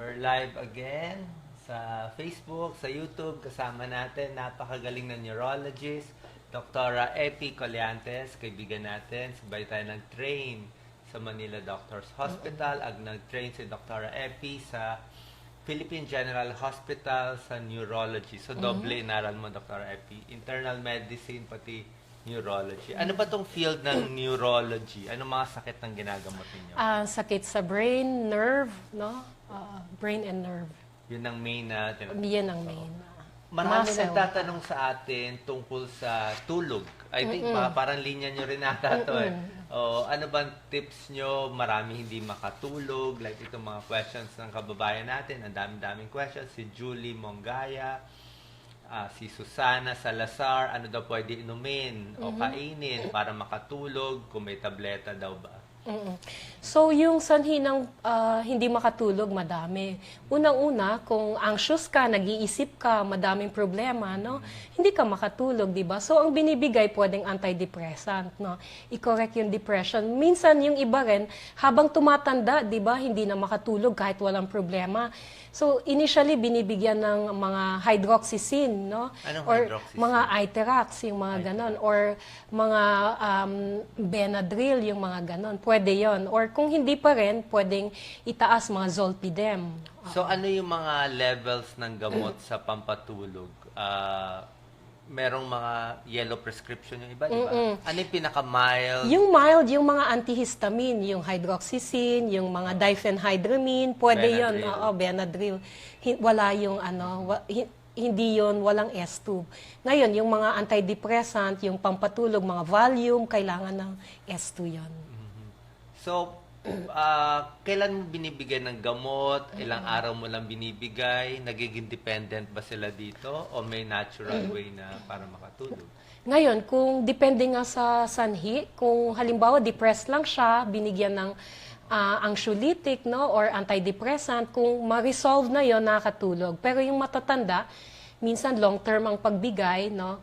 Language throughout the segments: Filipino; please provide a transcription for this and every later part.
We're live again sa Facebook, sa YouTube. Kasama natin, napakagaling na neurologist, Dr. Epi Colliantes, kaibigan natin. Sabay tayo nag-train sa Manila Doctors Hospital. Ag nag-train si Dr. Epi sa Philippine General Hospital sa neurology. So, doble inaral mo, Dr. Epi. Internal medicine, pati neurology. Ano ba tong field ng neurology? Ano mga sakit ng ginagamot ninyo? Ah, sakit sa brain, nerve, no? Ah, brain and nerve. Yun ang main na tin- Yan ang main. Marami Muscle. nagtatanong sa atin tungkol sa tulog. I think baka parang linya nyo rin ata to eh. O, ano bang tips nyo? Marami hindi makatulog. Like itong mga questions ng kababayan natin. Ang dami-daming questions. Si Julie Mongaya, ah, si Susana Salazar, ano daw pwede inumin o kainin para makatulog kung may tableta daw ba? Mm-mm. So, yung sanhi ng ah, hindi makatulog, madami. Unang-una, kung anxious ka, nag-iisip ka, madaming problema, no? Hindi ka makatulog, di ba? So, ang binibigay pwedeng antidepressant, no? I-correct yung depression. Minsan, yung iba rin, habang tumatanda, di ba, hindi na makatulog kahit walang problema. So, initially, binibigyan ng mga hydroxyzine, no? Anong Or hydroxyzine? mga Iterax, yung mga ganon. Or mga um, Benadryl, yung mga ganon. Pwede yon Or kung hindi pa rin, pwedeng itaas mga Zolpidem. So ano yung mga levels ng gamot sa pampatulog? Ah, merong mga yellow prescription yung iba, di ba? Ano yung pinaka-mild? Yung mild, yung mga antihistamine, yung hydroxyzine, yung mga diphenhydramine, pwede yon Benadryl. Oo, Benadryl. Hin- Wala yung ano, wa- hi- hindi yon walang S-tube. Ngayon, yung mga antidepressant, yung pampatulog, mga Valium, kailangan ng S2 yon. So, ah, kailan mo binibigay ng gamot? Ilang araw mo lang binibigay? Nagiging dependent ba sila dito? O may natural way na para makatulog? Ngayon, kung depende nga sa sanhi, kung halimbawa depressed lang siya, binigyan ng ah, anxiolytic no, or antidepressant, kung ma-resolve na yon nakakatulog. Pero yung matatanda, minsan long-term ang pagbigay, no,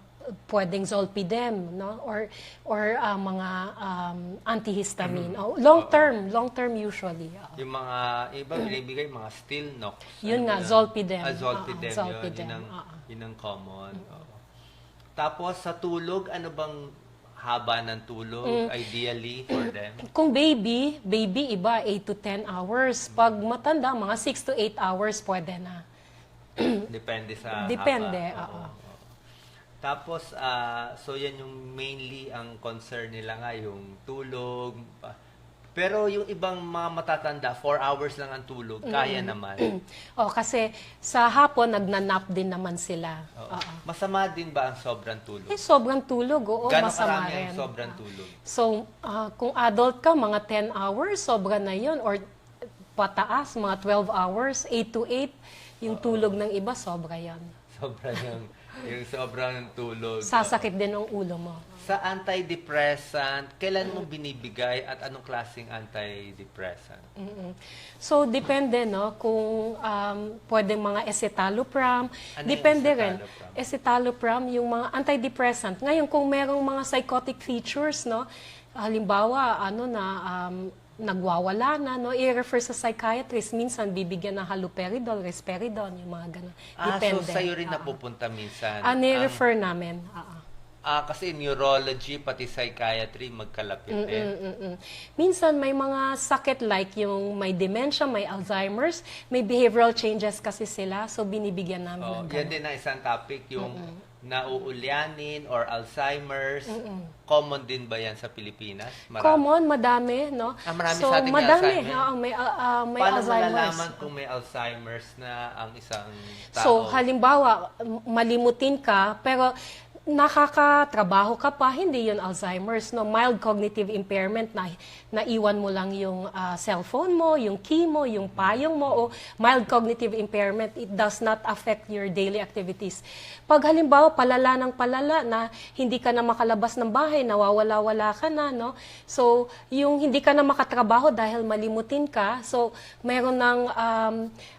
pwedeng zolpidem, no, or or ah, mga um, antihistamine. Oh, long-term, long-term usually. oo. Yung mga, iba binibigay, mga Stilnox. Yun Ano nga, ba Zolpidem. Ah, Zolpidem, yun. Zolpidem, Yun ang, yun ang common. Oo. Tapos, sa tulog, ano bang haba ng tulog, Mm. ideally, for them? Kung baby, baby iba 8 to 10 hours. Pag matanda, mga 6 to 8 hours pwede na. Depende sa Depende, haba. oo. Tapos, ah, so yan yung mainly ang concern nila nga, yung tulog. Pero yung ibang mga matatanda, 4 hours lang ang tulog, kaya naman. Oh, kasi sa hapon nagnanap din naman sila. Oo. Oo. Masama din ba ang sobrang tulog? Eh, sobrang tulog, oo, Gano'ng masama rin. ang sobrang tulog? So, ah, kung adult ka, mga 10 hours, sobra na yon Or pataas, mga 12 hours, 8 to 8, yung tulog ng iba, sobra yon Sobrang yung, yung sobrang tulog. Sasakit din ang ulo mo. Sa antidepressant, kailan mo binibigay at anong klaseng antidepressant? Mm-mm. So, depende, no? Kung um, pwedeng mga escitalopram. Ano yung depende rin. escitalopram? Escitalopram, yung mga antidepressant. Ngayon, kung merong mga psychotic features, no? Halimbawa, ano na, um, nagwawala na, no? I-refer sa psychiatrist. Minsan, bibigyan ng haloperidol, risperidon, yung mga ganun. Ah, Depende. so sa'yo rin Oo. napupunta minsan. Ah, ang- ni-refer namin. Oo. Ah, kasi neurology pati psychiatry magkalapit din. Mm-mm-mm. Minsan may mga sakit like yung may dementia, may Alzheimer's, may behavioral changes kasi sila, so binibigyan namin Oh, ng yan din ang isang topic, yung nauulyanin or Alzheimer's. Common din ba yan sa Pilipinas? Marami. Common, madami, no? Ah, marami so, sa atin may madami, Alzheimer? oo, may, ah, ah, may Paano Alzheimer's. malalaman kung may Alzheimer's na ang isang tao? So, halimbawa, malimutin ka, pero nakakatrabaho ka pa, hindi yun Alzheimer's, no? Mild cognitive impairment na naiwan mo lang yung ah, cellphone mo, yung key mo, yung payong mo, o mild cognitive impairment, it does not affect your daily activities. Pag halimbawa, palala ng palala na hindi ka na makalabas ng bahay, nawawala-wala ka na, no? So, yung hindi ka na makatrabaho dahil malimutin ka, so, meron ng um,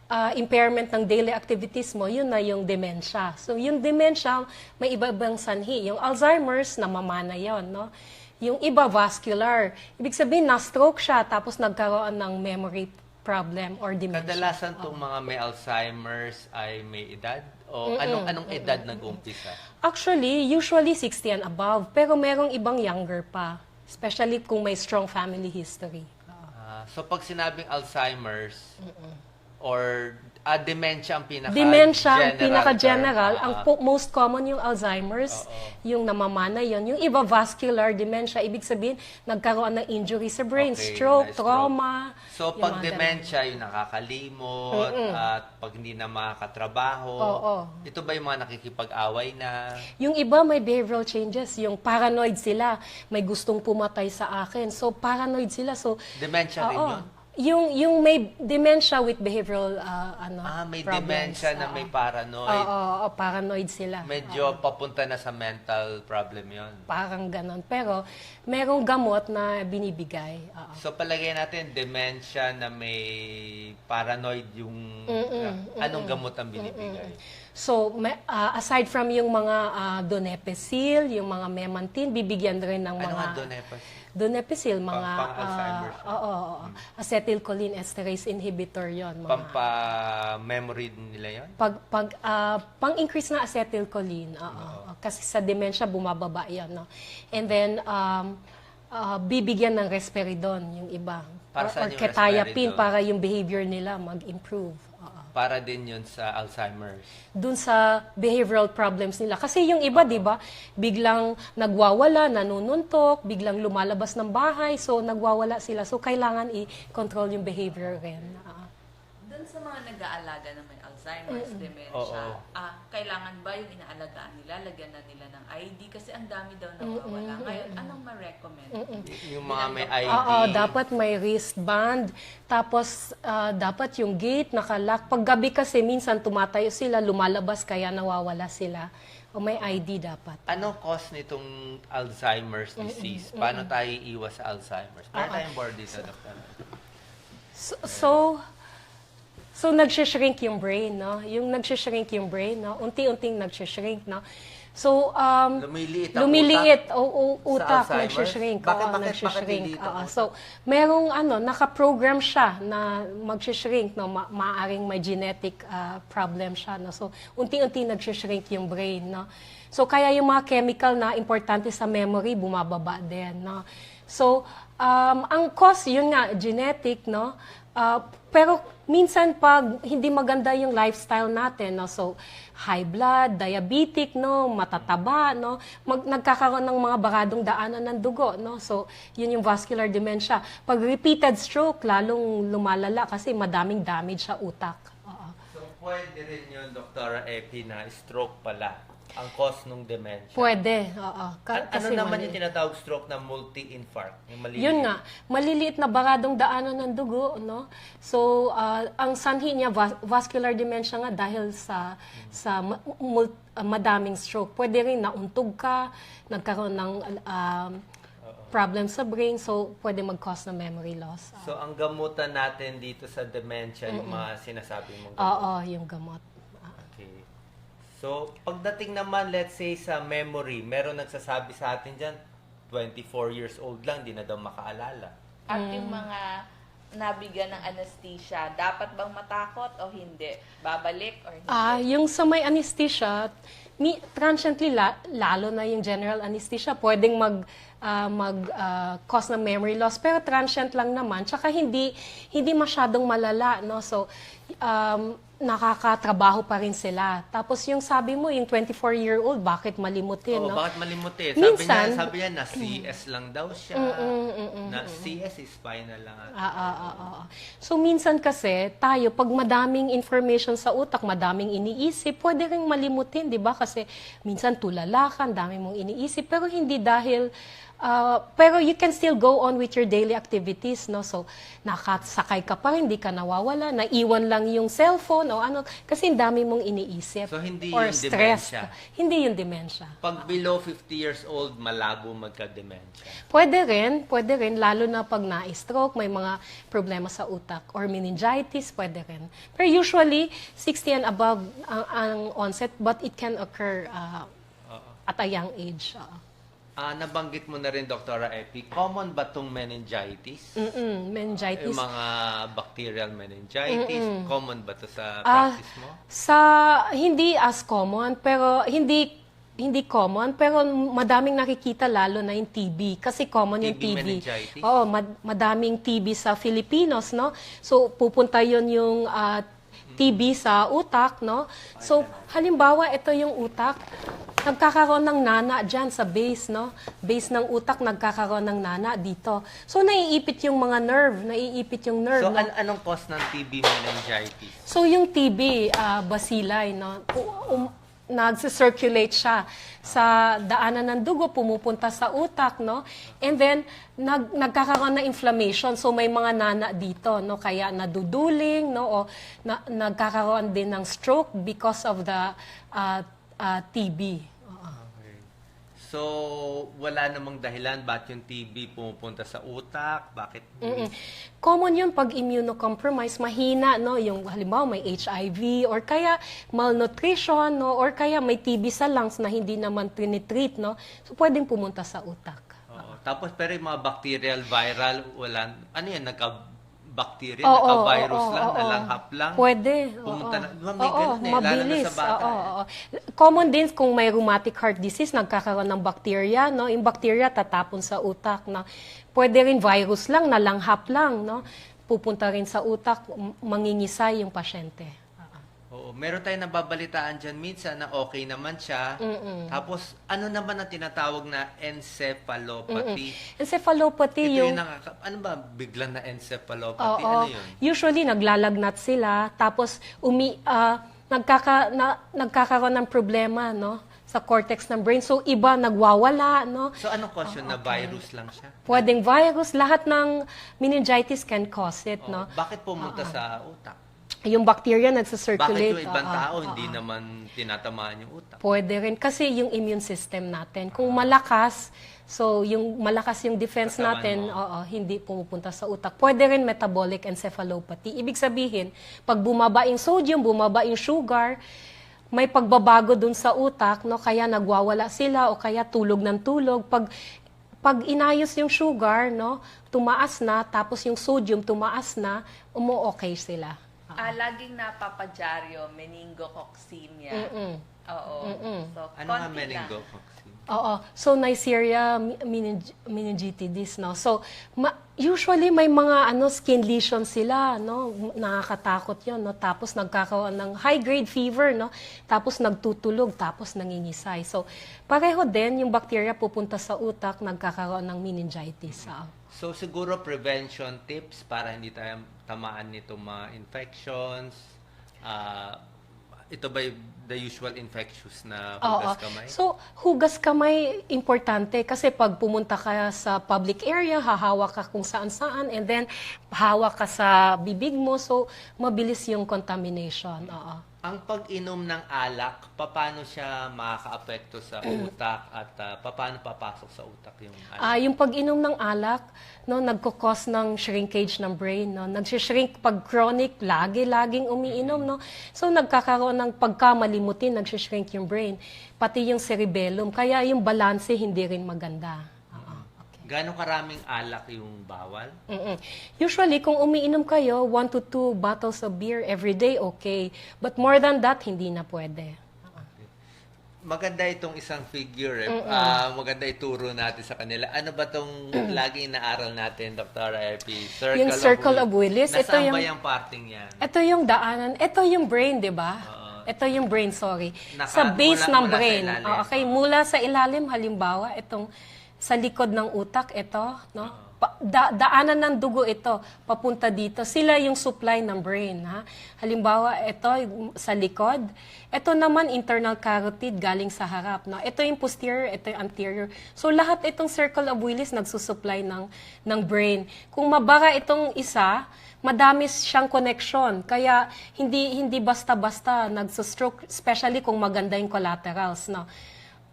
ah, impairment ng daily activities mo, yun na yung dementia. So, yung dementia, may iba-ibang sanhi. Yung Alzheimer's, namamana yon no? Yung iba, vascular. Ibig sabihin, na-stroke siya, tapos nagkaroon ng memory problem or dementia. Kadalasan tong mga may Alzheimer's ay may edad? O anong anong edad nag-umpisa? Actually, usually 60 and above, pero merong ibang younger pa, especially kung may strong family history. Ah, so pag sinabing Alzheimer's or ah, dementia ang pinaka Dementia, ang general pinaka-general, ang Ah, po- most common yung Alzheimer's, yung namamana yon Yung iba, vascular dementia, ibig sabihin, nagkaroon ng injury sa brain, Okay, stroke, na-stroke. trauma. So yung pag mga ganun. dementia, yung nakakalimot at pag hindi na makakatrabaho. Oo. Ito ba yung mga nakikipag-away na? Yung iba may behavioral changes, yung paranoid sila, may gustong pumatay sa akin. So paranoid sila. So Dementia rin oo. yun? Yung yung may dementia with behavioral uh, ano Ah, may problems. dementia na Oo. may Oo, paranoid. oo, oo, paranoid sila. Medyo papunta na sa mental problem yon. Parang ganon. Pero merong gamot na binibigay. Oo. So palagay natin dementia na may paranoid yung na- anong gamot ang binibigay? So, may- ah, aside from yung mga uh, donepezil, yung mga memantine, bibigyan rin ng Ano mga... nga doon eh? Donepezil, mga... Pang- pang-Alzheimer's. ah, oo, oo, oo. Acetylcholine esterase inhibitor yon mga Pampa-memory nila yon? pag pag ah, pang-increase na acetylcholine. Oo. Kasi sa dementia bumababa 'yan, no. And then um ah, bibigyan ng risperidone yung iba. Para or, or risperidone? para yung behavior nila mag-improve. Para din yun sa Alzheimer's. Dun sa behavioral problems nila. Kasi yung iba, di ba, biglang nagwawala, nanununtok, biglang lumalabas ng bahay, so nagwawala sila. So kailangan i-control yung behavior rin. Oo. Doon sa mga nag-aalaga na may Alzheimer's, dementia, Oo. ah, kailangan ba yung inaalagaan nila, lagyan na nila ng ID? Kasi ang dami daw nawawala. Ngayon, anong ma-recommend? Y- Yung mga may ID. Oo, dapat may wristband. Tapos, ah, dapat yung gate nakalock. Pag gabi kasi, minsan tumatayo sila, lumalabas, kaya nawawala sila. O may ID dapat. Anong cause nitong Alzheimer's disease? Paano tayo iiwas sa Alzheimer's? Meron tayong board dito, Dr. So, so, so nagsishrink yung brain, no? Yung nagsishrink yung brain, no? Unti-unting nagsishrink, no? So, um, Lumiliit ang lumiliit utak o, o, sa utak, nagsishrink. Bakit- oo, bakit- nagsishrink. bakit oo. utak? So, merong ano, naka-program siya na magsishrink, no? Ma- maaring may genetic ah, problem siya, no? So, unti-unti nagsishrink yung brain, no? So, kaya yung mga chemical na importante sa memory, bumababa din, no? So, um, ang cause, yun nga, genetic, no? Ah, pero minsan pag hindi maganda yung lifestyle natin, no? So, high blood, diabetic, no? Matataba, no? Mag, nagkakaroon ng mga baradong daanan ng dugo, no? So, yun yung vascular dementia. Pag repeated stroke, lalong lumalala kasi madaming damage sa utak. Oo. So, pwede rin yun, Dr. Epi, na stroke pala ang cause ng dementia. Pwede, oo. Ka- An- ano kasi naman mali- yung tinatawag stroke na multi-infarct? Yung maliliit? Yun nga, maliliit na baradong daanan ng dugo, no? So, ah, ang sanhi niya vas- vascular dementia nga dahil sa sa ma- mul- ah, madaming stroke. Pwede rin nauntog ka, nagkaroon ng um, problem sa brain, so pwede mag-cause ng memory loss. So, ang gamutan natin dito sa dementia, yung mga sinasabi mong gamot. Oo, yung gamot. So, pagdating naman, let's say, sa memory, meron nagsasabi sa atin dyan, 24 years old lang, di na daw makaalala. At yung mga nabigyan ng anesthesia, dapat bang matakot o hindi? Babalik or hindi? Ah, yung sa may anesthesia, mi, transiently la- lalo na yung general anesthesia, pwedeng mag ah, mag ah, cause ng memory loss pero transient lang naman tsaka hindi hindi masyadong malala no so um, nakakatrabaho pa rin sila tapos yung sabi mo yung 24 year old bakit malimutin Oo, no bakit malimutin? Sabi Minsan- niya, sabi niya, na CS lang daw siya. na CS is spinal lang. ata. Ah, ah, ah, ah. So, minsan kasi, tayo, pag madaming information sa utak, madaming iniisip, pwede rin malimutin, di ba? Kasi minsan tulala ka, ang dami mong iniisip, pero hindi dahil, ah, pero you can still go on with your daily activities, no? So, nakasakay ka pa rin, hindi ka nawawala, naiwan lang yung cellphone o ano, kasi ang dami mong iniisip. So, hindi or yung stressed dementia. Hindi yung dementia. Pag below 50 years old, malabo magka-dementia. Pwede rin, pwede rin, lalo na pag na-stroke, may mga problema sa utak, or meningitis, pwede rin. Pero usually, 60 and above ang, ang onset, but it can occur uh, Oo. at a young age. uh. Ah, nabanggit mo na rin, Dr. Epi, common ba itong meningitis? Mm-mm, meningitis. Yung mga bacterial meningitis, common ba to sa Ah, practice mo? Sa hindi as common pero hindi hindi common pero madaming nakikita lalo na yung TB kasi common yung TB TB. meningitis? Oo, mad- madaming TB sa Filipinos, no? So pupunta 'yon yung ah, TB sa utak, no? So halimbawa ito yung utak, nagkakaroon ng nana dyan sa base, no? Base ng utak nagkakaroon ng nana dito. So naiipit yung mga nerve, naiipit yung nerve. So, no? an- anong cause ng TB meningitis? So yung TB, ah, bacilli, no, um, nagsi-circulate siya sa daanan ng dugo, pumupunta sa utak, no? And then, nag, nagkakaroon ng inflammation. So may mga nana dito, no? Kaya naduduling, no? O na, nagkakaroon din ng stroke because of the ah, ah, TB. So, wala namang dahilan ba't yung TB pumupunta sa utak? Bakit? Mm-mm. Common yun pag immunocompromised, mahina, no? Yung halimbawa may HIV or kaya malnutrition, no? Or kaya may TB sa lungs na hindi naman tinitreat, no? So, pwedeng pumunta sa utak. Oo. Tapos, pero yung mga bacterial, viral, wala. Ano yan? Nagka-bacteria? Oo, nagka-virus oo, lang? oo. nalanghap lang? Pwede. Pumunta na- Di ba may Oo, ganun eh, lalo na mabilis. sa bata Oo, eh. oo. Common din kung may rheumatic heart disease, nagkakaroon ng bacteria, no? Yung bacteria tatapon sa utak, no? Pwede rin virus lang, nalanghap lang, no? Pupunta rin sa utak, mangingisay yung pasyente. Meron tayong nababalitaan dyan minsan na okay naman siya. Tapos, ano naman ang tinatawag na encephalopathy? Encephalopathy Ito yung... yung nakaka... Ano ba? Biglang na encephalopathy? Oo. Ano yun? Usually, naglalagnat sila, tapos umi, ah, nagkaka, na, nagkakaroon ng problema, no? Sa cortex ng brain. So, iba nagwawala, no? So, anong cause yun? Na virus lang siya? Pwedeng virus, lahat ng meningitis can cause it, no? Bakit pumunta sa utak? Yung bacteria Bakit nagsa-circulate. yung ibang tao oo. hindi naman tinatamaan yung utak? Pwede rin. Kasi yung immune system natin, kung malakas, so yung malakas yung defense Katawan natin, mo. oo, hindi pumupunta sa utak. Pwede rin metabolic encephalopathy. Ibig sabihin, pag bumaba yung sodium, bumaba yung sugar, may pagbabago dun sa utak, no? kaya nagwawala sila o kaya tulog ng tulog. Pag pag inayos yung sugar, no, tumaas na, tapos yung sodium tumaas na, umu-okay sila. Ah, laging napapadyaryo, meningococcemia. Mm-mm. Oo. So, Ano nga konti lang. Oo. So, Neisseria mening- meningitidis, no? So, ma- usually may mga ano skin lesions sila, no? Nakakatakot 'yon, no? Tapos nagkakaroon ng high-grade fever, no? Tapos nagtutulog, tapos nangingisay. So, pareho din yung bacteria pupunta sa utak, nagkakaroon ng meningitis. Oo. So, siguro prevention tips para hindi tayo tamaan nitong mga infections. Ah, ito ba the usual infectious na Oo. hugas kamay? So, hugas kamay, importante. Kasi pag pumunta ka sa public area, hahawak ka kung saan-saan, and then hawak ka sa bibig mo, so mabilis yung contamination. Oo. Ang pag-inom ng alak, paano siya makaka-apekto sa utak at ah, paano papasok sa utak yung alak? Ah, yung pag-inom ng alak, no, nagkukos ng shrinkage ng brain, no. Nagsishrink pag chronic, lagi-laging umiinom, no. So nagkakaroon ng pagkamalimutin, nagsishrink yung brain, pati yung cerebellum. Kaya yung balanse hindi rin maganda. Gano'ng karaming alak yung bawal? Mm-mm. Usually, kung umiinom kayo, one to two bottles of beer every day, okay. But more than that, hindi na pwede. Maganda itong isang figure. Eh. Ah, maganda ituro natin sa kanila. Ano ba itong laging inaaral natin, Dr. Epi? Circle Yung circle of Willis, ito Nasaan ba yung- yung parting yan? Ito yung daanan. Ito yung brain, di ba? Oo. Ito yung brain, sorry. Naka- sa base mula- ng mula sa brain. ilalim. Oh, okay, mula sa ilalim, halimbawa, itong sa likod ng utak, ito, no? Pa- da- daanan ng dugo ito, papunta dito. Sila yung supply ng brain. Ha? Halimbawa, ito sa likod. Ito naman, internal carotid, galing sa harap. No? Ito yung posterior, ito yung anterior. So, lahat itong circle of Willis nagsusupply ng, ng brain. Kung mabara itong isa, madami siyang connection. Kaya hindi hindi basta-basta nagsustroke, especially kung maganda yung collaterals, no.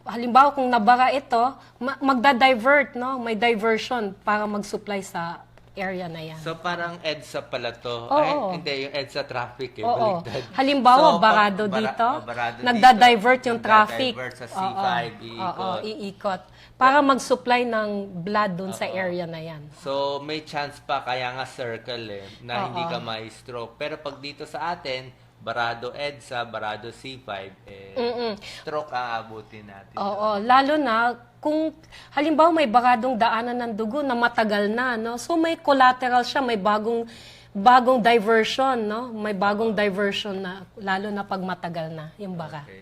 Halimbawa kung nabara ito, ma- magda-divert, no, may diversion para mag-supply sa area na yan. So parang EDSA pala to. Oo. Ay, hindi, yung EDSA traffic eh. Oo. Baliktad. Halimbawa, So, barado pa- bara- dito, oh, barado dito. nagda-divert yung traffic. Nagda-divert sa Oo. C5, Oo, iikot. iikot. Para mag-supply ng blood dun sa area na yan. So, may chance pa, kaya nga circle eh, na hindi Oo. ka ma-stroke. Pero pag dito sa atin, barado EDSA, barado C5, eh, Mm-mm. stroke ang abutin natin. Oo, lalo na kung halimbawa may baradong daanan ng dugo na matagal na, no? So may collateral siya, may bagong bagong diversion, no? May bagong diversion na lalo na pag matagal na yung bara. Okay.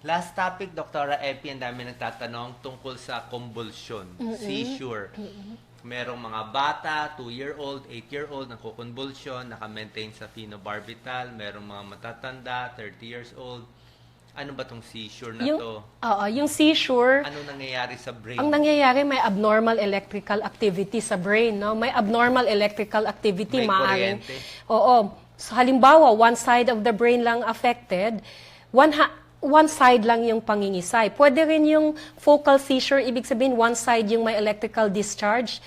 Last topic, Dr. Epi, ang dami nagtatanong tungkol sa convulsion, seizure. Merong mga bata, 2-year-old, 8-year-old, nagko-convulsion, naka-maintain sa phenobarbital. Merong mga matatanda, 30 years old. Ano ba tong seizure na Yung to? oo, yung seizure, Ano nangyayari sa brain? ang nangyayari may abnormal electrical activity sa brain, no? May abnormal electrical activity May maaaring. kuryente. Oo. So, halimbawa, one side of the brain lang affected, one ha- one side lang yung pangingisay. Pwede rin yung focal seizure, ibig sabihin one side yung may electrical discharge.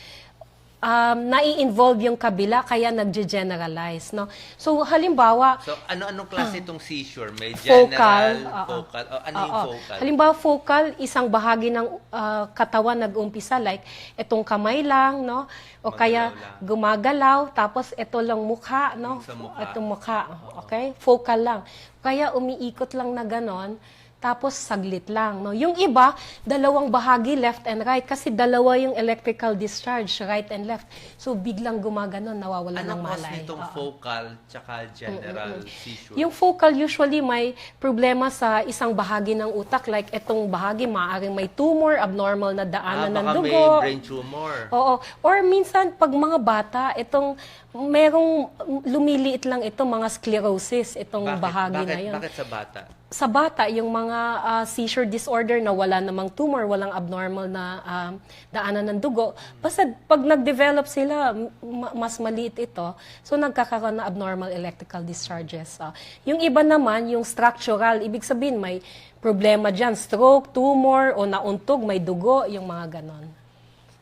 Um, nai-involve yung kabila, kaya nagge-generalize, no? So, halimbawa, So, ano-anong klase itong seizure? May Focal, general, oo. focal. Oh, ano yung Oo. focal? Halimbawa, focal, isang bahagi ng ah, katawan nag-umpisa, like itong kamay lang, no? O Gumagalaw kaya lang. gumagalaw, tapos ito lang mukha, no? Yung sa mukha. Itong mukha, okay? Focal lang. Kaya umiikot lang na ganon, tapos saglit lang, no? Yung iba, dalawang bahagi, left and right, kasi dalawa yung electrical discharge, right and left. So, biglang gumaganon, nawawala ng Anong cause malay. nitong Oo. focal tsaka general seizure? Yung focal usually may problema sa isang bahagi ng utak like itong bahagi maaaring may tumor, abnormal na ah, daanan ng baka dugo. may brain tumor. Oo. Or minsan pag mga bata, itong merong lumiliit lang ito mga sclerosis itong bakit, bahagi bakit, na 'yon. Bakit sa bata? Sa bata, yung mga ah, seizure disorder na wala namang tumor, walang abnormal na ah, daanan ng dugo, basta pag nag-develop sila, ma- mas maliit ito, so nagkakaroon na abnormal electrical discharges. Ah, yung iba naman, yung structural, ibig sabihin may problema dyan, stroke, tumor, o nauntog, may dugo, yung mga ganon.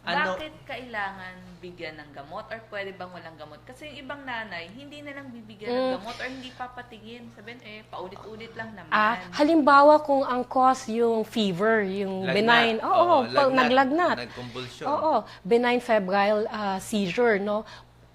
Ano- Bakit kailangan bigyan ng gamot or pwede bang walang gamot? Kasi yung ibang nanay, hindi na lang bibigyan ng Mm. gamot or hindi papatingin. Sabihin, eh, paulit-ulit lang naman. Ah, halimbawa kung ang cause yung fever, yung Lagnat. benign, oo, pag lagnat, naglagnat. Nagconvulsion. Oo, benign febrile ah, seizure, no?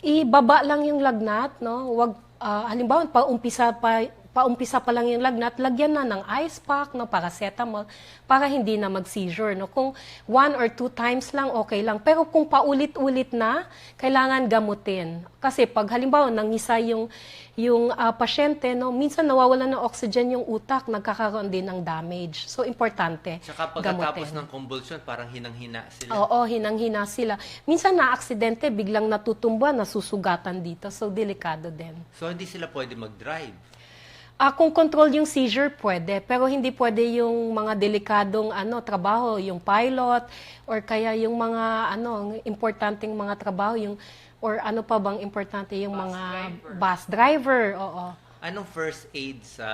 Ibaba lang yung lagnat, no? Wag ah, halimbawa paumpisa pa paumpisa pa lang yung lagnat, lagyan na ng ice pack, no, paracetamol, para hindi na mag-seizure, no? Kung one or two times lang, okay lang. Pero kung paulit-ulit na, kailangan gamutin. Kasi pag halimbawa nangisa yung yung ah, pasyente, no, minsan nawawalan ng oxygen yung utak, nagkakaroon din ng damage. So, importante. Tsaka pagkatapos gamutin. ng convulsion, parang hinang-hina sila. Oo, hinang-hina sila. Minsan na-aksidente, biglang natutumba, nasusugatan dito. So, delikado din. So, hindi sila pwede mag-drive. Ah, kung control yung seizure, pwede. Pero hindi pwede yung mga delikadong ano, trabaho, yung pilot, or kaya yung mga ano, importanteng mga trabaho, yung, or ano pa bang importante, yung Bus mga driver. bus driver. Oo. Anong first aid sa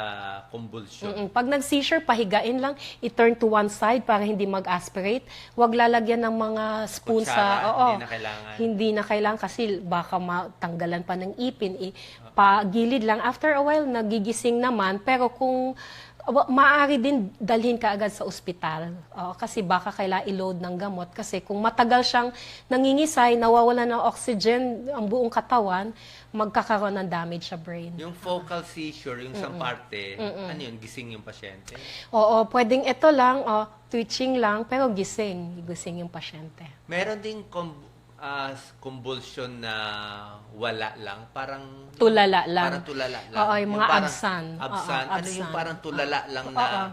convulsion? Mm-mm. Pag nag-seizure, pahigain lang, i-turn to one side para hindi mag-aspirate. Huwag lalagyan ng mga spoon Kutsara, sa... Oo, hindi na kailangan. Hindi na kailangan kasi baka matanggalan pa ng ipin. I, pagilid lang. After a while, nagigising naman. Pero kung wa- maaari din dalhin ka agad sa ospital. Oo, kasi baka kailangan i-load ng gamot. Kasi kung matagal siyang nangingisay, nawawala ng oxygen ang buong katawan, magkakaroon ng damage sa brain. Yung focal seizure, yung isang parte, ano yun, gising yung pasyente? Oo, pwedeng ito lang, oh, twitching lang, pero gising. Gising yung pasyente. Meron ding ah, convulsion na wala lang, parang... Tulala lang. Parang tulala lang. Oo, yung mga parang absan. Absan. Oo, Ano yung absan. parang tulala lang na... Oo.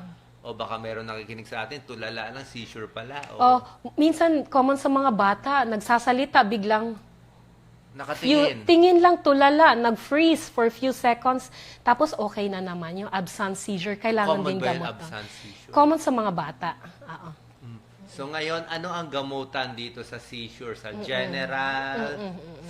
O baka meron nakikinig sa atin, tulala lang, seizure pala. O Oh, minsan common sa mga bata, nagsasalita biglang few, nakatingin. tingin lang tulala, nag-freeze for few seconds, tapos okay na naman yung absence seizure, kailangan Common din ba yung gamot. seizure? Common sa mga bata. Oo. So ngayon, ano ang gamutan dito sa seizure? Sa general,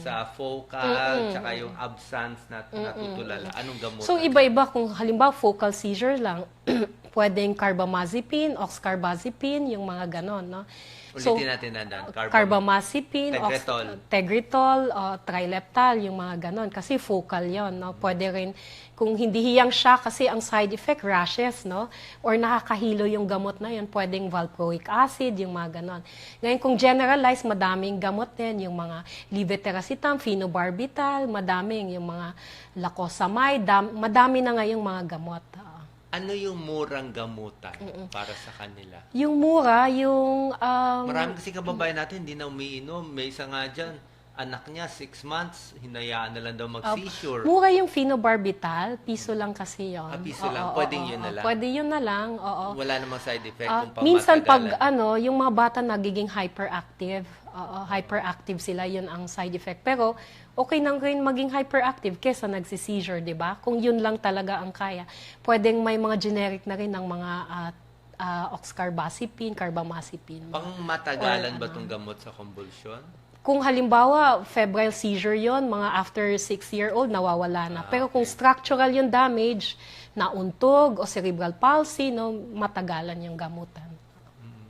sa focal, tsaka yung absence na natutulala. Anong gamutan? So iba-iba kung halimbawa focal seizure lang, pwedeng carbamazepine, oxcarbazepine, yung mga ganon, no? Ulitin natin na dan. carbamazepine, ox- Tegretol. tegretol, o trileptal, yung mga ganon. Kasi focal yon no? Pwede rin, kung hindi hiyang siya, kasi ang side effect, rashes, no? Or nakakahilo yung gamot na yun, pwedeng valproic acid, yung mga ganon. Ngayon, kung generalize, madaming gamot din, yung mga levetiracetam, phenobarbital, madaming, yung mga lacosamide, dam- madami na ngayong mga gamot. Oo. Ano yung murang gamutan para sa kanila? Yung mura, yung... um, Marami kasi kababayan natin hindi na umiinom. May isa nga dyan, anak niya, six months, hinayaan na lang daw mag-seizure. Mura yung phenobarbital, piso lang kasi yon. Ah, piso lang. Pwedeng yun na lang? Pwede yun na lang, oo. Wala namang side effect Ah, kung minsan pag pamatagalan. ano, yung mga bata nagiging hyperactive, oo, hyperactive sila, yun ang side effect. Pero okay nang rin maging hyperactive kesa nagsi-seizure, 'di ba? Kung yun lang talaga ang kaya. Pwedeng may mga generic na rin ng mga ah, ah, oxcarbazepine, carbamazepine. Pang matagalan Or ba itong gamot sa convulsion? Kung halimbawa, febrile seizure yon mga after 6-year-old, nawawala na. Ah, Pero kung structural yung damage, nauntog o cerebral palsy, no, matagalan yung gamutan.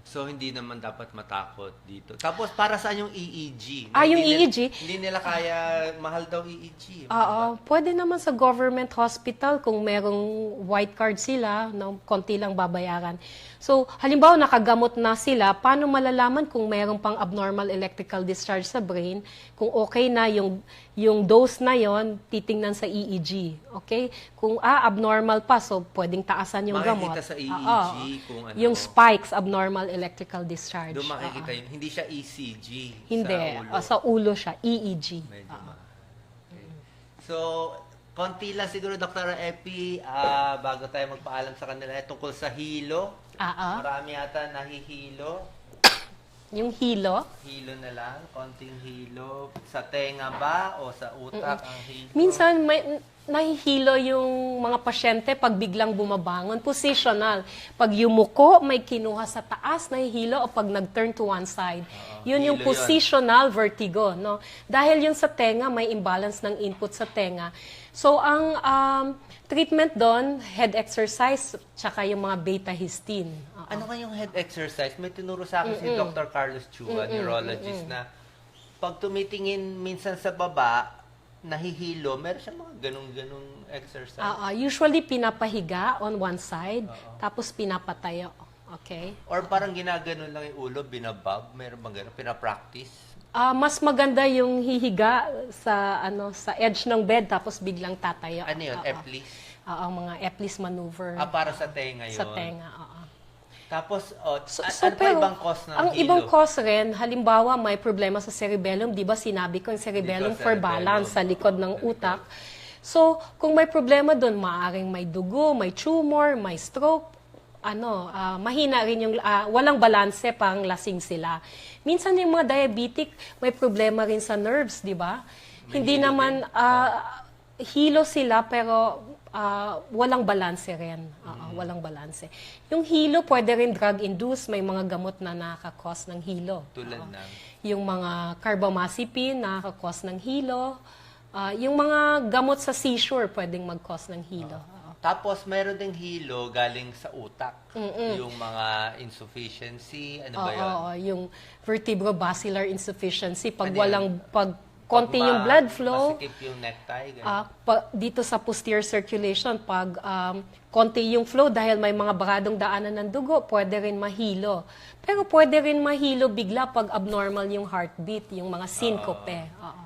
So, hindi naman dapat matakot dito. Tapos, para saan yung EEG? Ah, yung Hindi nila- EEG? Hindi nila kaya, mahal daw EEG. Oo, pwede naman sa government hospital kung merong white card sila, no, konti lang babayaran. So, halimbawa nakagamot na sila, paano malalaman kung merong pang abnormal electrical discharge sa brain? Kung okay na yung yung dose na yon, titingnan sa EEG. Okay? Kung ah abnormal pa, so pwedeng taasan yung gamot. Makikita sa EEG Oo. kung ano. Yung spikes, abnormal electrical discharge. Doon makikita Oo. yun. Hindi siya ECG. Hindi, Sa ulo. Ah, sa ulo siya, EEG. Medyo ma. Okay. So, konti lang siguro, Dr. Epi, ah, bago tayo magpaalam sa kanila, eh, tungkol sa hilo. Ah, ah. Marami yata nahihilo. Yung hilo. Hilo na lang, konting hilo. Sa tenga ba o sa utak ang hilo? Minsan may nahihilo yung mga pasyente pag biglang bumabangon. Positional. Pag yumuko, may kinuha sa taas, nahihilo o pag nag-turn to one side. yun yung hilo yun. positional vertigo. No? Dahil yun sa tenga, may imbalance ng input sa tenga. So, ang um, treatment doon, head exercise, tsaka yung mga beta-histine. Oo. Ano nga yung head exercise? May tinuro sa akin si Dr. Carlos Chua, neurologist, na pag tumitingin minsan sa baba, nahihilo, meron siya mga ganong-ganong exercise. Ah, usually, pinapahiga on one side, tapos pinapatayo. Okay? Or parang ginaganon lang yung ulo, binabab, meron bang gano'n? Pinapractice? Ah, mas maganda yung hihiga sa ano sa edge ng bed tapos biglang tatayo. Ano yun? Oo. Eplis? Oo, mga Eplis maneuver Ah, para sa tenga yun. sa tenga. Oo. Tapos, oh, So, a- so ano pa pero, ibang cause ng ang hilo? ibang cause rin, halimbawa may problema sa cerebellum, di ba sinabi ko yung cerebellum Dito, for cerebellum. balance sa likod ng utak. So, kung may problema doon, maaaring may dugo, may tumor, may stroke, ano, ah, mahina rin yung, ah, walang balanse pang lasing sila. Minsan yung mga diabetic, may problema rin sa nerves, di ba? Hindi naman, ah, hilo sila pero ah, walang balanse rin. Oo, Mm. walang balanse. Yung hilo, pwede rin drug-induced. May mga gamot na nakakakos ng hilo. Tulad Oo. ng? Yung mga carbamazepine, nakakakos ng hilo. Ah, yung mga gamot sa seizure, pwedeng mag-cause ng hilo. Oo. Tapos, meron ding hilo galing sa utak. Yung mga insufficiency, ano ba Oo, yun? oo, yung vertebrobasilar insufficiency. Pag Ano yun? walang, pag konti Pag yung ma- blood flow, Masikip yung necktie, ganun. Ah, pa- dito sa posterior circulation, pag um, konti yung flow dahil may mga baradong daanan ng dugo, pwede rin mahilo. Pero pwede rin mahilo bigla pag abnormal yung heartbeat, yung mga syncope. Oo.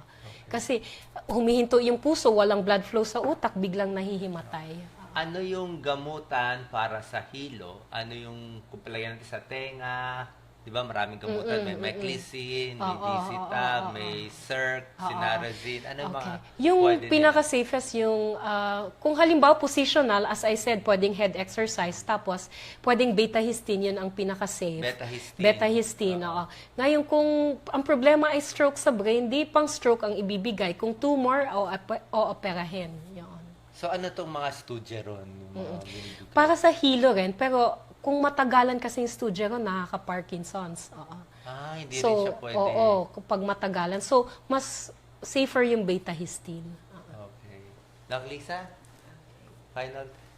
Kasi humihinto yung puso, walang blood flow sa utak, biglang nahihimatay. Ano yung gamutan para sa hilo? Ano yung kumpalayan natin sa tenga? Di ba maraming gamutan? may meclizine, may Oo, Disitab, oo, oo, may Circ, Sinarazine. Ano yung mga Yung pwede pinaka-safest yung, ah, kung halimbawa positional, as I said, pwedeng head exercise, tapos pwedeng beta-histine, yun ang pinaka-safe. Beta-histine. Beta-histine, oo. Ngayon, kung ang problema ay stroke sa brain, di pang stroke ang ibibigay. Kung tumor, o, op- o operahin. Yun. So ano tong mga studyeron? Yung mga? Para sa hilo rin, pero kung matagalan kasing studyo ron, nakaka-Parkinson's. Oo. Ah, hindi rin So, siya pwede. oo, kapag matagalan. So, mas safer yung beta-histine. Okay. Doc Lisa? Final